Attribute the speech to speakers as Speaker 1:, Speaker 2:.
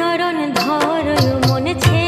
Speaker 1: চরণ ধর মনে ছে